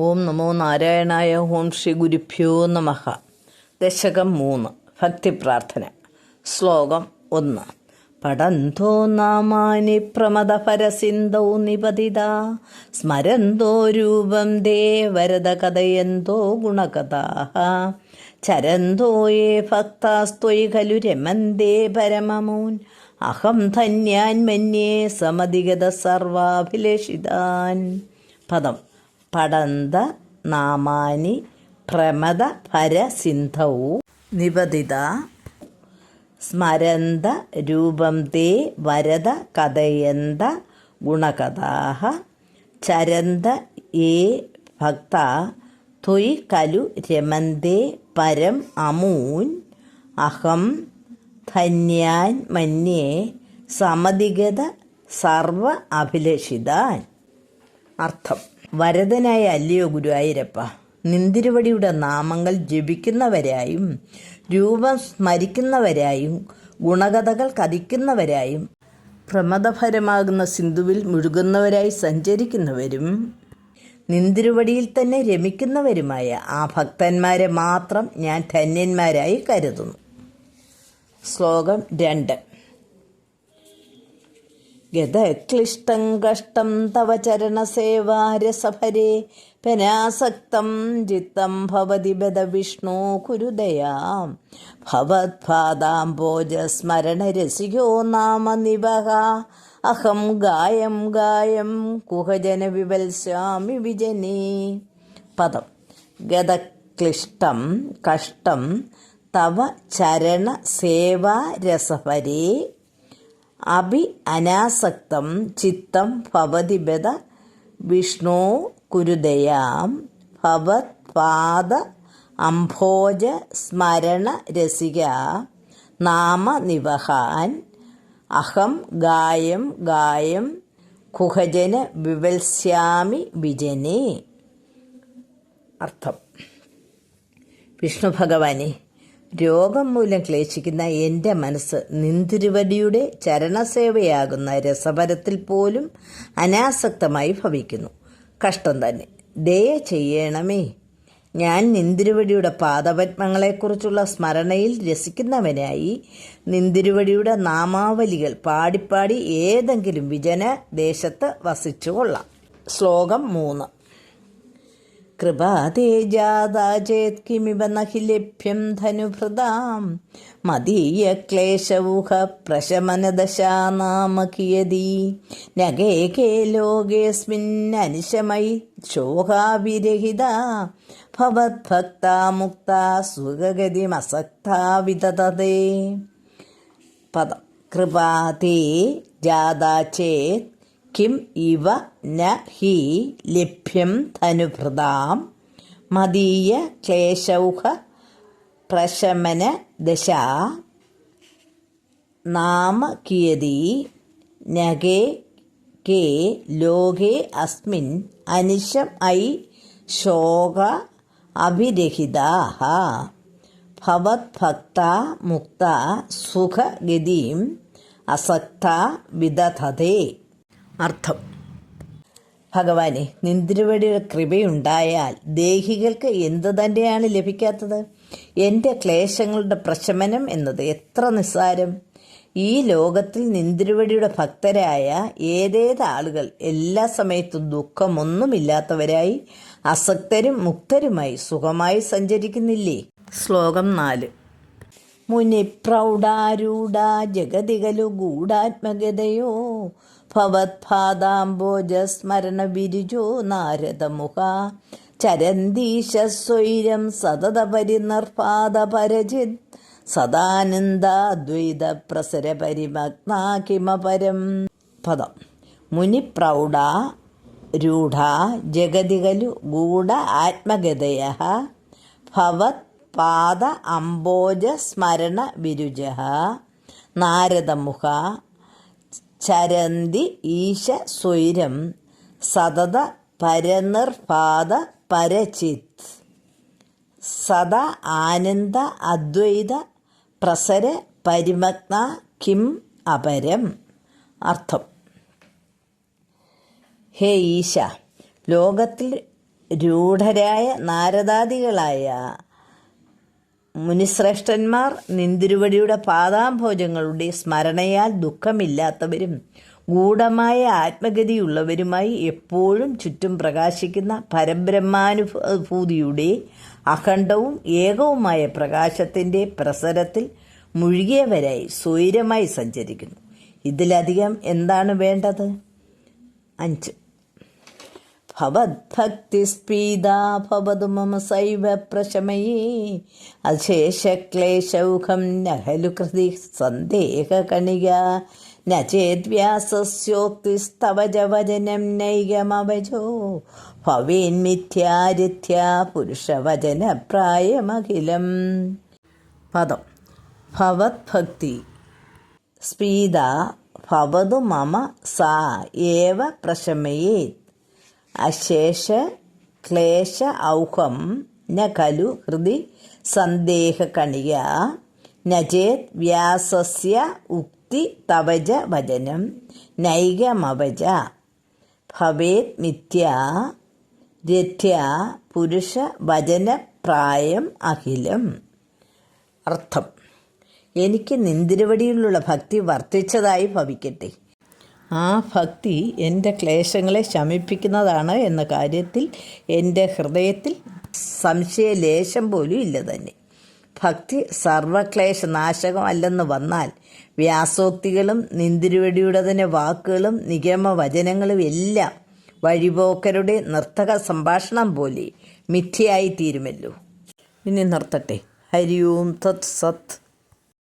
ഓം നമോ നാരായണായ ഓം ശ്രീ ഗുരുഭ്യോ നമഹ ദശകം മൂന്ന് ഭക്തിപ്രാർത്ഥന. ശ്ലോകം ഒന്ന്. പടന്തോ നാമാനി പ്രമദ പരസിന്തോ നിപതിത. സ്മരന്തോ രൂപം ദേവരത കഥയെന്തോ ഗുണകഥാ ചരന്തോ യേ ഭക്താസ്ത്വയി ഖലു രമന്തേ പരമമൂൻ. അഹം ധന്യാൻ മന്യേ സമധിഗത സർവാഭിലേഷിതാൻ. പദം. പടന്ത നാമാനി പ്രമദ പരസിന്ധൗ നിപതിത സ്മരന്ത രൂപം തേ വരത കഥയന്ത ഗുണകഥാഹ. ചരന്ത ഏ ഭക്ത ത്വയി കലു രമന്തേ പരം അമൂൻ. അഹം ധന്യാൻ മന്യേ സമധിഗത സർവ അഭിലഷിതാൻ. അർത്ഥം. വരദനായ അല്ലയോ ഗുരുവായൂരപ്പ? നിന്തിരുവടിയുടെ നാമങ്ങൾ ജപിക്കുന്നവരായും രൂപം സ്മരിക്കുന്നവരായും ഗുണകഥകൾ കഥിക്കുന്നവരായും പ്രമദഭരമാകുന്ന സിന്ധുവിൽ മുഴുകുന്നവരായി സഞ്ചരിക്കുന്നവരും നിന്തിരുവടിയിൽ തന്നെ രമിക്കുന്നവരുമായ ആ ഭക്തന്മാരെ മാത്രം ഞാൻ ധന്യന്മാരായി കരുതുന്നു. ശ്ലോകം രണ്ട്. ഗതക്ലിഷ്ടം കഷ്ടം തവ ചരണസേവാരസഭരേ. പെനാസക്തം ചിത്തം ഭവതി ബദ വിഷ്ണു കുരുദയാം. ഭവത്പാദാംബോജസ്മരണരസികോ നാമ നിവഹ അഹം ഗായം ഗായം കുഹജന വിവത്സ്യാമി വിജനേ. പദം. ഗതക്ലിഷ്ടം കഷ്ടം തവ ചരണ സേവാരസപരേ അഭി അനാസക്തം ചിത്തം ഭവതി ബദ വിഷ്ണു കുരുദയാം ഭവത് പാദ അംഭോജ സ്മരണ രസിക നാമ നിവഹാൻ അഹം ഗായം ഗായം കുഹജന വിവത്സ്യാമി വിജനെ. അർത്ഥം. വിഷ്ണു ഭഗവാനെ രോഗം മൂലം ക്ലേശിക്കുന്ന എന്റെ മനസ്സ് നിന്തിരുവടിയുടെ ചരണസേവയാകുന്ന രസപരത്തിൽ പോലും അനാസക്തമായി ഭവിക്കുന്നു. കഷ്ടം തന്നെ. ദയ ചെയ്യണമേ. ഞാൻ നിന്തിരുവടിയുടെ പാദപത്മങ്ങളെക്കുറിച്ചുള്ള സ്മരണയിൽ രസിക്കുന്നവനായി നിന്തിരുവടിയുടെ നാമാവലികൾ പാടിപ്പാടി ഏതെങ്കിലും വിജന ദേശത്ത് വസിച്ചുകൊള്ളാം. ശ്ലോകം മൂന്ന്. കൃപാതേ ജാതാ ചേത് കിമിവ നഹി ലഭ്യം ധനുഭൃതാം. മദീയ ക്ലേശവുഹ പ്രശമനദശാ നാമ കിയതി നഗേ കേ ലോകേസ്മിന്നനിശമയി ശോകാവിരഹിത. ഭവത്ഭക്ത മുക്ത സുഖഗതിമസക്ത വിതതേ പദം. കൃപാതേ ജാതാ ചേത് കിം ഇവ ന ഹി ലഭ്യം ധനുഭൃതാം മതീയ ക്ലേശൗഹ പ്രശമന ദശ നാമ കിയതി നഗേ കേ ലോകേ അസ്മിൻ അനിശം ഐ ശോക അഭിരഹിതാഹ ഭവത്ഭക്ത മുക്ത സുഖഗതിം അസക്ത വിദധതേ അർത്ഥം. ഭഗവാനെ നിന്തിരുവടിയുടെ കൃപയുണ്ടായാൽ ദേഹികൾക്ക് എന്തു തന്നെയാണ് ലഭിക്കാത്തത്? എന്റെ ക്ലേശങ്ങളുടെ പ്രശമനം എന്നത് എത്ര നിസ്സാരം. ഈ ലോകത്തിൽ നിന്തിരുവടിയുടെ ഭക്തരായ ഏതേത് ആളുകൾ എല്ലാ സമയത്തും ദുഃഖമൊന്നുമില്ലാത്തവരായി അസക്തരും മുക്തരുമായി സുഖമായി സഞ്ചരിക്കുന്നില്ലേ? ശ്ലോകം നാല്. മുനിപ്രൗഢാരൂഢ ജഗതികലു ഗൂഢാത്മഗതയോ ഭവത്പാദാംബോജസ്മരണ വിരിജോ നാരദമുഖ. ചരന്തീശസ്വൈരം സതത പരിനർപാദ പരജിത് സദാനന്ദാദ്വൈത പ്രസര പരിമഗ്നാഖിമപരം പദം. മുനിപ്രൗഢ രൂഢ ജഗതികലു ഗൂഢ ആത്മഗതയ ഭവത് പാദ അംബോജ സ്മരണ വിരുജ നാരദമുഖ ചരന്തി ഈശ സ്വൈരം സതത പരനിർപാദ പരചിത് സദ ആനന്ദ അദ്വൈത പ്രസര പരിമഗ്ന കിം അപരം അർത്ഥം. ഹേ ഈശ ലോകത്തിൽ രൂഢരായ നാരദാദികളായ മുനിശ്രേഷ്ഠന്മാർ നിന്തിരുവടിയുടെ പാദാംഭോജങ്ങളുടെ സ്മരണയാൽ ദുഃഖമില്ലാത്തവരും ഗൂഢമായ ആത്മഗതിയുള്ളവരുമായി എപ്പോഴും ചുറ്റും പ്രകാശിക്കുന്ന പരബ്രഹ്മാനുഭൂതിയുടെ അഖണ്ഡവും ഏകവുമായ പ്രകാശത്തിന്റെ പ്രസരത്തിൽ മുഴുകിയവരായി സ്വൈരമായി സഞ്ചരിക്കുന്നു. ഇതിലധികം എന്താണ് വേണ്ടത്? അഞ്ച്. ഭവദ്ഭക്തിസ്പീതാ ഭവതു മമ സൈവ പ്രശമയേ. അശേഷക്ലേശൗഖം നഹലു കൃതി സന്ദേഹകണിക. ന ചേദ്വ്യാസസ്യോക്തിസ്തവ വചനം നൈകമവജോ ഭവേന്മിഥ്യാരിഥ്യ പുരുഷവചന പ്രായമഖിലം. പദം. ഭവത്ഭക്തി സ്പീത ഭവതു മമ സാ ഏവ പ്രശമയേത്. അശേഷ ക്ലേശ ഔഹം ന ഖലു ഹൃദി സന്ദേഹകണിക നചേത് വ്യാസസ്യ ഉക്തി തവജ വചനം നൈകമവജ ഭവേത് മിഥ്യ രഥ്യ പുരുഷ വചനപ്രായം അഖിലം. അർത്ഥം. എനിക്ക് നിന്തിരുവടിയിലുള്ള ഭക്തി വർദ്ധിച്ചതായി ഭവിക്കട്ടെ. ആ ഭക്തി എന്റെ ക്ലേശങ്ങളെ ശമിപ്പിക്കുന്നതാണ് എന്ന കാര്യത്തിൽ എന്റെ ഹൃദയത്തിൽ സംശയലേശം പോലും ഇല്ല തന്നെ. ഭക്തി സർവക്ലേശ നാശകമല്ലെന്ന് വന്നാൽ വ്യാസോക്തികളും നിന്തിരുവടിയുടെ തന്നെ വാക്കുകളും നിഗമവചനങ്ങളും എല്ലാം വഴിപോക്കരുടെ നർത്തക സംഭാഷണം പോലെ മിഥ്യയായി തീരുമല്ലോ ഇനി നിർത്തട്ടെ. ഹരി ഓം തത് സത്